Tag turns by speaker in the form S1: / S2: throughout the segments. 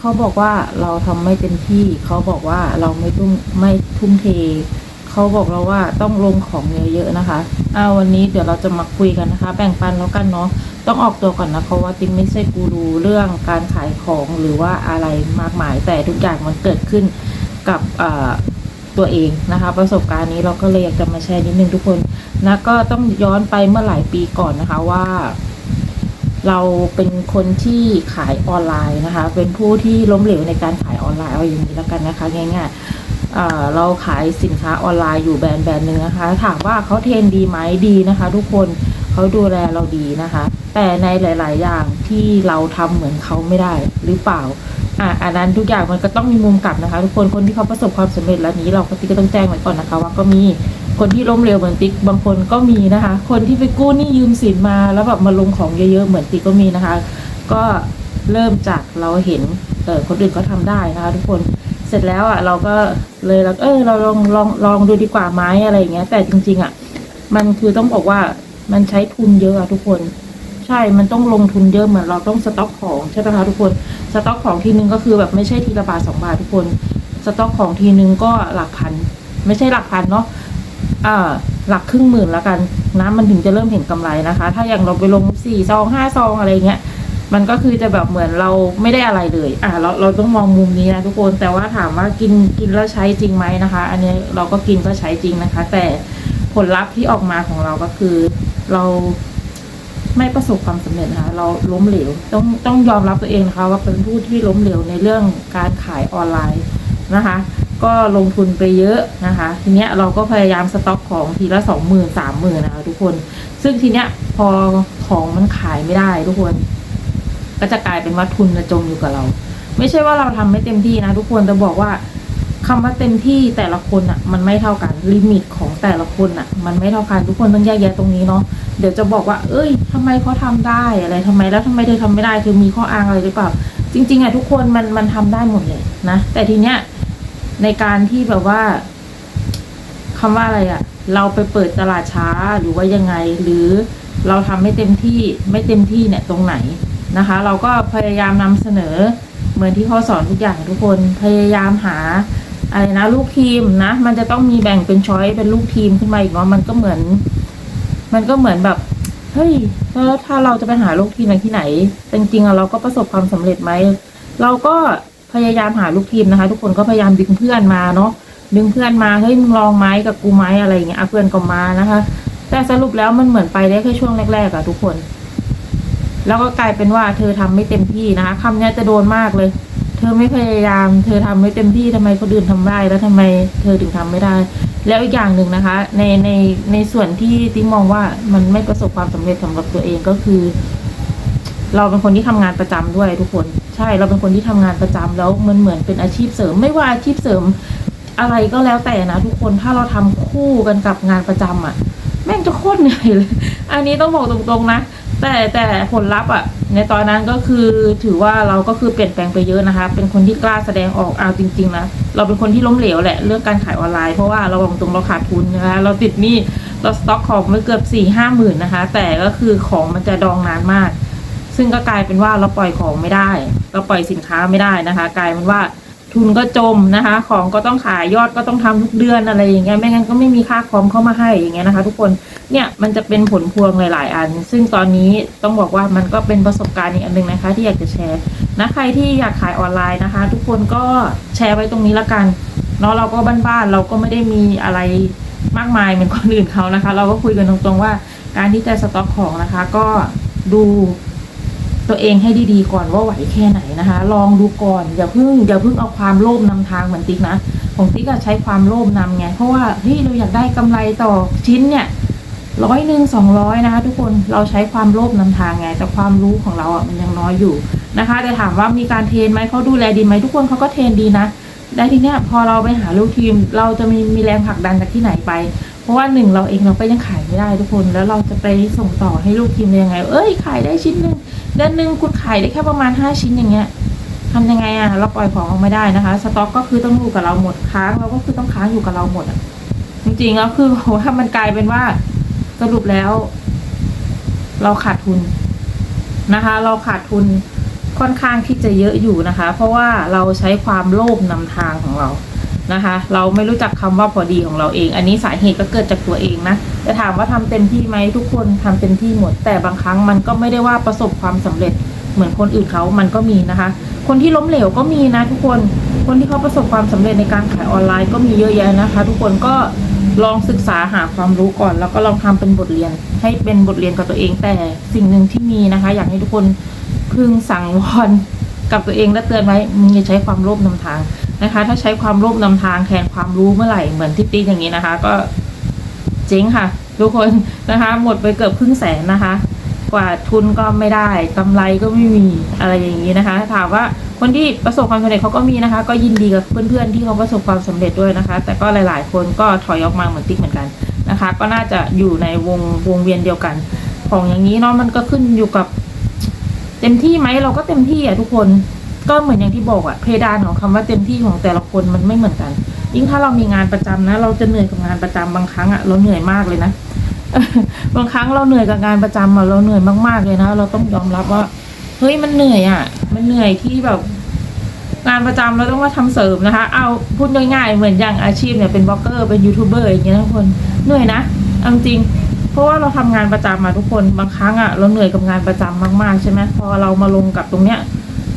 S1: เขาบอกว่าเราทำไม่เต็มที่ เขาบอกว่าเราไม่ทุ่มไม่ทุ่มเท เขาบอกเราว่าต้องลงของเยอะๆนะคะอ่าวันนี้เดี๋ยวเราจะมาคุยกันนะคะ แบ่งปันแล้วกันเนาะ ต้องออกตัวก่อนนะเพราะว่าติ๊งไม่ใช่กูรูเรื่องการขายของหรือว่าอะไรมากมาย แต่ทุกอย่างมันเกิดขึ้นกับตัวเองนะคะ ประสบการณ์นี้เราก็เลยอยากจะมาแชร์นิดนึงทุกคนนะก็ต้องย้อนไปเมื่อหลายปีก่อนนะคะว่า เราเป็นคนที่ขายออนไลน์นะคะ เป็นผู้ที่ล้มเหลวในการขายออนไลน์เอาอย่างนี้แล้วกันนะคะ ง่ายๆเราขายสินค้าออนไลน์อยู่แบรนด์แบรนด์หนึ่งนะคะ ถามว่าเขาเทรนดีไหมดีนะคะ ทุกคนเขาดูแลเราดีนะคะ แต่ในหลาย ๆ อย่างที่เราทำเหมือนเขาไม่ได้หรือเปล่าอะอันนั้นทุกอย่างมันก็ต้องมีมุมกลับนะคะ ทุกคนคนที่เขาประสบความสำเร็จแล้วนี้เราก็ติก็ต้องแจ้งไว้ก่อนนะคะ ว่าก็มี คนที่ล้มเหลวเหมือนติ๊กบางคนก็มีนะคะ คนที่ไปกู้หนี้ยืมสินมาแล้วแบบมาลงของเยอะๆเหมือนติ๊กก็มีนะคะ ก็เริ่มจากเราเห็นเออคนอื่นเขาทำได้นะคะทุกคนเสร็จแล้วอะเราก็เลยเราเออเราลองลองลองดูดีกว่าไหมอะไรอย่างเงี้ย แต่จริง ๆ อะ มันคือต้องบอกว่ามันใช้ทุนเยอะอะทุกคนใช่ มันต้องลงทุนเยอะเหมือนเราต้องสต็อกของใช่ไหมคะทุกคน สต็อกของทีนึงก็คือแบบไม่ใช่ทีละบาทสองบาททุกคน สต็อกของทีนึงก็หลักพัน ไม่ใช่หลักพันเนาะ หลักครึ่งหมื่นแล้วกันนะมันถึงจะเริ่มเห็นกำไรนะคะ ถ้าอย่างเราไปลงสี่ซองห้าซองอะไรเงี้ยมันก็คือจะแบบเหมือนเราไม่ได้อะไรเลย อ่าเราเราต้องมองมุมนี้นะทุกคน แต่ว่าถามว่ากินกินแล้วใช้จริงไหมนะคะ อันนี้เราก็กินก็ใช้จริงนะคะ แต่ผลลัพธ์ที่ออกมาของเราก็คือ เราไม่ประสบความสำเร็จนะคะเราล้มเหลว ต้องต้องยอมรับตัวเองนะคะว่าเป็นผู้ที่ล้มเหลวในเรื่องการขายออนไลน์นะคะ ก็ลงทุนไปเยอะนะคะ ทีเนี้ยเราก็พยายามสต็อกของทีละสองหมื่นสามหมื่นนะคะทุกคน ซึ่งทีเนี้ยพอของมันขายไม่ได้ทุกคน ก็จะกลายเป็นว่าทุนจะจมอยู่กับเรา ไม่ใช่ว่าเราทำไม่เต็มที่นะทุกคนจะบอกว่าคำว่าเต็มที่แต่ละคนอะ มันไม่เท่ากันลิมิตของแต่ละคนอะ มันไม่เท่ากันทุกคนต้องแยกแยะตรงนี้เนาะเดี๋ยวจะบอกว่า เอ้ยทำไมเขาทำได้อะไรทำไมแล้วทำไมเธอทำไม่ได้คือมีข้ออ้างอะไรหรือเปล่า จริง ๆอะทุกคนมันมันทำได้หมดเลยนะแต่ทีเนี้ย ในการที่แบบว่าคำว่าอะไรอะเราไปเปิดตลาดช้าหรือว่ายังไง หรือเราทำไม่เต็มที่ไม่เต็มที่เนี่ยตรงไหนนะคะ เราก็พยายามนำเสนอเหมือนที่เขาสอนทุกอย่างทุกคนพยายามหาอะไรนะลูกทีมนะ มันจะต้องมีแบ่งเป็นช้อยเป็นลูกทีมขึ้นมาอีกเนาะมันก็เหมือน มันก็เหมือนแบบเฮ้ยแล้วถ้าเราจะไปหาลูกทีมที่ไหนจริงๆอะเราก็ประสบความสำเร็จไหมเราก็ พยายามหาลูกทีมนะคะ ทุกคนก็พยายามดึงเพื่อนมาเนาะดึงเพื่อนมาเฮ้ยมึงลองไหมกับกูไหมอะไรอย่างเงี้ยอะเพื่อนก็มานะคะ แต่สรุปแล้วมันเหมือนไปได้แค่ช่วงแรกๆอะทุกคน แล้วก็กลายเป็นว่าเธอทำไม่เต็มที่นะคะคำนี้จะโดนมากเลย เธอไม่พยายาม เธอทำไม่เต็มที่ทำไมคนอื่นทำได้แล้วทำไมเธอถึงทำไม่ได้ แล้วอีกอย่างหนึ่งนะคะ ในในในส่วนที่ติ๊งมองว่ามันไม่ประสบความสำเร็จสำหรับตัวเองก็คือ เราเป็นคนที่ทำงานประจำด้วยทุกคนใช่เราเป็นคนที่ทำงานประจำแล้วมันเหมือนเป็นอาชีพเสริม ไม่ว่าอาชีพเสริมอะไรก็แล้วแต่นะทุกคนถ้าเราทำคู่กันกับงานประจำอะ แม่งจะโคตรเหนื่อยเลย อันนี้ต้องบอกตรงๆนะ แต่แต่ผลลัพธ์อะ ในตอนนั้นก็คือถือว่าเราก็คือเปลี่ยนแปลงไปเยอะนะคะ เป็นคนที่กล้าแสดงออกเอาจริงๆนะเราเป็นคนที่ล้มเหลวแหละเรื่องการขายออนไลน์เพราะว่าเราบอกตรงเราขาดทุนนะคะเราติดหนี้เราสต็อกของไม่เกือบสี่ห้าหมื่นนะคะ แต่ก็คือของมันจะดองนานมาก ซึ่งก็กลายเป็นว่าเราปล่อยของไม่ได้ เราปล่อยสินค้าไม่ได้นะคะ กลายเป็นว่าทุนก็จมนะคะ ของก็ต้องขายยอดก็ต้องทำทุกเดือนอะไรอย่างเงี้ยไม่งั้นก็ไม่มีค่าคอมเข้ามาให้อย่างเงี้ยนะคะ ทุกคนเนี่ยมันจะเป็นผลพวงหลาย ๆ อัน ซึ่งตอนนี้ต้องบอกว่ามันก็เป็นประสบการณ์อีกอันหนึ่งนะคะ ที่อยากจะแชร์นะใครที่อยากขายออนไลน์นะคะ ทุกคนก็แชร์ไว้ตรงนี้ละกันเนาะเราก็บ้านๆเราก็ไม่ได้มีอะไรมากมายเหมือนคนอื่นเขานะคะ เราก็คุยกันตรงๆว่า การที่จะสต็อกของนะคะ ก็ดู ตัวเองให้ดีๆก่อนว่าไหวแค่ไหนนะคะ ลองดูก่อนอย่าเพิ่งอย่าเพิ่งเอาความโลภนำทางเหมือนติ๊กนะของติ๊กอะใช้ความโลภนำไงเพราะว่าเฮ้ยเราอยากได้กำไรต่อชิ้นเนี่ยร้อยหนึ่งสองร้อยนะคะทุกคนเราใช้ความโลภนำทางไง แต่ความรู้ของเราอะมันยังน้อยอยู่นะคะ แต่ถามว่ามีการเทรนไหมเขาดูแลดีไหมทุกคนเขาก็เทรนดีนะได้ทีเนี้ยพอเราไปหาลูกทีม เราจะมีมีแรงผลักดันจากที่ไหนไป ราะว่าหนึ่งเราเองเราก็ยังขายไม่ได้ทุกคน แล้วเราจะไปส่งต่อให้ลูกทีมยังไง เอ้ยขายได้ชิ้นหนึ่งเดือนหนึ่งคุณขายได้แค่ประมาณห้าชิ้นอย่างเงี้ยทำยังไงอะเราปล่อยของออกไม่ได้นะคะ สต็อกก็คือต้องอยู่กับเราหมดค้างเราก็คือต้องค้างอยู่กับเราหมดอะจริงๆแล้วคือว่ามันกลายเป็นว่าสรุปแล้ว เราขาดทุนนะคะ เราขาดทุนค่อนข้างที่จะเยอะอยู่นะคะ เพราะว่าเราใช้ความโลภนำทางของเรา นะคะ เราไม่รู้จักคำว่าพอดีของเราเอง อันนี้สาเหตุก็เกิดจากตัวเองนะแต่ถามว่าทำเต็มที่ไหมทุกคนทำเต็มที่หมด แต่บางครั้งมันก็ไม่ได้ว่าประสบความสำเร็จเหมือนคนอื่นเขามันก็มีนะคะ คนที่ล้มเหลวก็มีนะทุกคนคนที่เขาประสบความสำเร็จในการขายออนไลน์ก็มีเยอะแยะนะคะ ทุกคนก็ลองศึกษาหาความรู้ก่อน แล้วก็ลองทำเป็นบทเรียน ให้เป็นบทเรียนกับตัวเอง แต่สิ่งหนึ่งที่มีนะคะ อยากให้ทุกคนพึงสั่งวอนกับตัวเองและเตือนไว้มึงอย่าใช้ความโลภนำทาง นะคะ ถ้าใช้ความโลภนำทางแทนความรู้เมื่อไหร่เหมือนที่ติ๊กอย่างนี้นะคะ ก็เจ๊งค่ะ ทุกคนนะคะ หมดไปเกือบครึ่งแสนนะคะ กว่าทุนก็ไม่ได้กำไรก็ไม่มีอะไรอย่างนี้นะคะ ถามว่าคนที่ประสบความสำเร็จเขาก็มีนะคะ ก็ยินดีกับเพื่อนๆที่เขาประสบความสำเร็จด้วยนะคะ แต่ก็หลายๆ คนก็ถอยออกมาเหมือนติ๊กเหมือนกันนะคะ ก็น่าจะอยู่ในวงวงเวียนเดียวกัน ของอย่างนี้เนาะมันก็ขึ้นอยู่กับเต็มที่ไหมเราก็เต็มที่อะทุกคน ก็เหมือนอย่างที่บอกอะเพดานของคำว่าเต็มที่ของแต่ละคนมันไม่เหมือนกัน ยิ่งถ้าเรามีงานประจำนะ เราจะเหนื่อยกับงานประจำบางครั้งอะเราเหนื่อยมากเลยนะบางครั้งเราเหนื่อยกับงานประจำอะเราเหนื่อยมากๆเลยนะ เราต้องยอมรับว่าเฮ้ยมันเหนื่อยอะมันเหนื่อยที่แบบ งานประจำเราต้องมาทำเสริมนะคะ เอาพูดง่ายๆเหมือนอย่างอาชีพเนี่ยเป็นบล็อกเกอร์เป็นยูทูบเบอร์อย่างเงี้ยทุกคนเหนื่อยนะเอาจริงเพราะว่าเราทำงานประจำมาทุกคนบางครั้งอะเราเหนื่อยกับงานประจำมากๆใช่ไหมพอเรามาลงกับตรงเนี้ย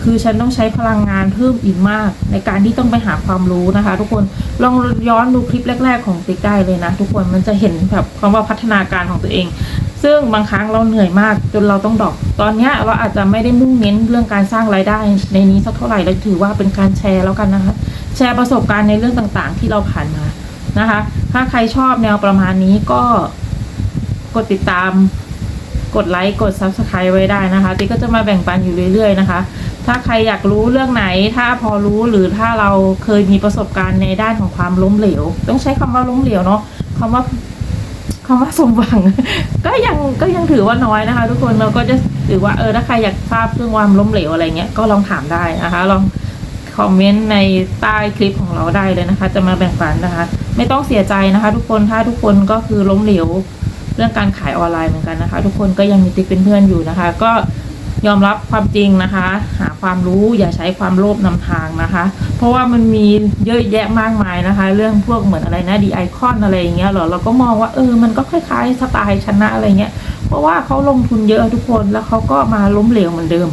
S1: คือฉันต้องใช้พลังงานเพิ่มอีกมาก ในการที่ต้องไปหาความรู้นะคะ ทุกคนลองย้อนดูคลิปแรก ๆ ของติ๊กได้เลยนะ ทุกคนมันจะเห็นแบบความว่าพัฒนาการของตัวเอง ซึ่งบางครั้งเราเหนื่อยมากจนเราต้องดอก ตอนนี้เราอาจจะไม่ได้มุ่งเน้นเรื่องการสร้างรายได้ในนี้สักเท่าไหร่เราถือว่าเป็นการแชร์แล้วกันนะคะ แชร์ประสบการณ์ในเรื่องต่างๆ ที่เราผ่านมานะคะ ถ้าใครชอบแนวประมาณนี้ก็กดติดตามกดไลค์กด Subscribe ไว้ได้นะคะ ติ๊กก็จะมาแบ่งปันอยู่เรื่อยๆนะคะ ถ้าใครอยากรู้เรื่องไหน ถ้าพอรู้หรือถ้าเราเคยมีประสบการณ์ในด้านของความล้มเหลว ต้องใช้คำว่าล้มเหลวเนาะคำว่าคำว่าสมหวัง ก็ยังก็ยังถือว่าน้อยนะคะ ทุกคนเราก็จะถือว่าเออถ้าใครอยากทราบเรื่องความล้มเหลวอะไรเงี้ยก็ลองถามได้นะคะ ลองคอมเมนต์ในใต้คลิปของเราได้เลยนะคะ จะมาแบ่งปันนะคะ ไม่ต้องเสียใจนะคะ ทุกคนถ้าทุกคนก็คือล้มเหลวเรื่องการขายออนไลน์เหมือนกันนะคะ ทุกคนก็ยังมีติ๊กเป็นเพื่อนอยู่นะคะ ก็ ยอมรับความจริงนะคะ หาความรู้อย่าใช้ความโลภนำทางนะคะ เพราะว่ามันมีเยอะแยะมากมายนะคะ เรื่องพวกเหมือนอะไรนะดีไอคอนอะไรอย่างเงี้ยหรอเราก็มองว่าเออมันก็คล้ายๆสไตล์ชนะอะไรเงี้ย เพราะว่าเขาลงทุนเยอะทุกคนแล้วเขาก็มาล้มเหลวเหมือนเดิม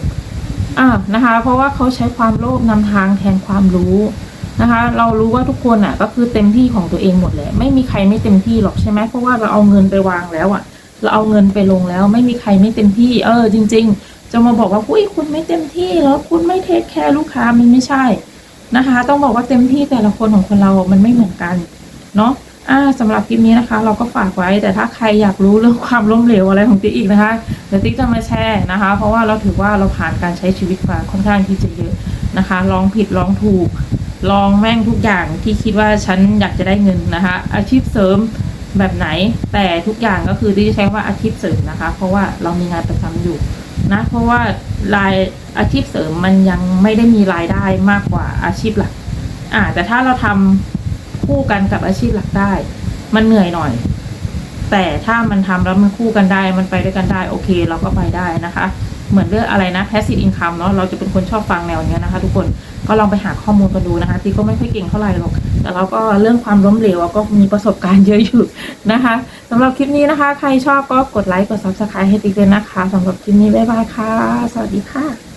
S1: อ่านะคะ เพราะว่าเขาใช้ความโลภนำทางแทนความรู้นะคะเรารู้ว่าทุกคนอะก็คือเต็มที่ของตัวเองหมดแหละไม่มีใครไม่เต็มที่หรอกใช่ไหมเพราะว่าเราเอาเงินไปวางแล้วอะ เราเอาเงินไปลงแล้ว ไม่มีใครไม่เต็มที่ เออ จริง ๆ จะมาบอกว่าอุ้ยคุณไม่เต็มที่แล้วคุณไม่เทคแคร์ลูกค้ามันไม่ใช่นะคะ ต้องบอกว่าเต็มที่แต่ละคนของคนเรามันไม่เหมือนกันเนาะอ่าสำหรับคลิปนี้นะคะ เราก็ฝากไว้แต่ถ้าใครอยากรู้เรื่องความล้มเหลวอะไรของติ๊กอีกนะคะเดี๋ยวติ๊กจะมาแชร์นะคะ เพราะว่าเราถือว่าเราผ่านการใช้ชีวิตมาค่อนข้างที่จะเยอะนะคะ ลองผิดลองถูก ลองแม่งทุกอย่างที่คิดว่าฉันอยากจะได้เงินนะคะ อาชีพเสริมแบบไหนแต่ทุกอย่างก็คือที่จะใช้ว่าอาชีพเสริมนะคะ เพราะว่าเรามีงานประจำอยู่ นะ เพราะว่ารายอาชีพเสริมมันยังไม่ได้มีรายได้มากกว่าอาชีพหลัก อ่า แต่ถ้าเราทำคู่กันกับอาชีพหลักได้ มันเหนื่อยหน่อย แต่ถ้ามันทำแล้วมันคู่กันได้ มันไปด้วยกันได้ โอเค เราก็ไปได้นะคะ เหมือนเรื่องอะไรนะ passive income เนาะเราจะเป็นคนชอบฟังแนวเนี้ยนะคะ ทุกคนก็ลองไปหาข้อมูลกันดูนะคะตีก็ไม่ค่อยเก่งเท่าไหร่หรอกแต่เราก็เรื่องความล้มเหลวก็มีประสบการณ์เยอะอยู่นะคะสำหรับคลิปนี้นะคะ ใครชอบก็กดไลค์กด subscribe ให้ติ๊กเลยนะคะสำหรับคลิปนี้บ๊ายบายค่ะ สวัสดีค่ะ